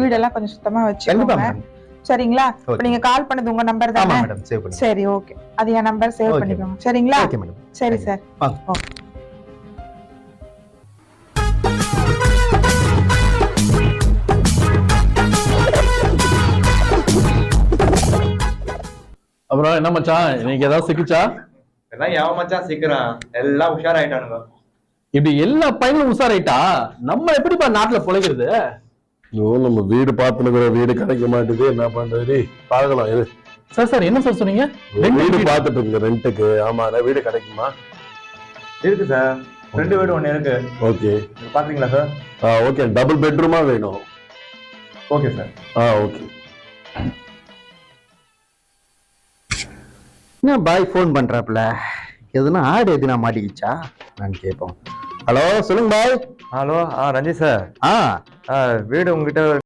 வீடெல்லாம் கொஞ்சம் சுத்தமா வச்சுக்கோங்க. சரிங்களா? இப்ப. நீங்க கால் பண்ணது உங்க நம்பர் ஆமா தானே மேடம் சேவ் பண்ணி சரி ஓகே அது என் நம்பர் சேவ். பண்ணிக்கோங்க. சரிங்களா? ஓகே மேடம் சரி சார் வாங்க. ஓகே அப்புறம் என்ன மச்சான்? இன்னைக்கு ஏதாவது சிக்கிச்சா? எல்லாம் எவன் மச்சான் சீக்கிரம் எல்லாம் உஷாராயிட்டானுங்க. இப்படி எல்லா பையனும் உஷாராயிட்டா? நம்ம எப்படிப்பா நாட்டுல பிழைக்கிறது? ஐயோ நம்ம வீடு பார்த்துனுக்குற வீடு கிடைக்க மாட்டேது என்ன பண்றது? பார்க்கலாம் இரு. சார் சார் என்ன சார் சொன்னீங்க? வீடு. பார்த்துட்டு இருங்க ரெண்டுக்கு ஆமா வீடு கிடைக்குமா? இருக்கு சார். ரெண்டு வீடு ஒண்ணு இருக்கு. ஓகே. இது பாத்தீங்களா சார்? ஆ ஓகே. டபுள் பெட்ரூமா வேணும்? Okay sir. ஆ ஓகே. என்ன பாய் ஃபோன் பண்றாப்ல எதுனா ஆடு எதுனா மாட்டிக்கிச்சா? நான் கேட்போம். ஹலோ சொல்லுங்க பாய். ஹலோ ஆ ரஞ்சித் சார். ஆ வீடு உங்ககிட்ட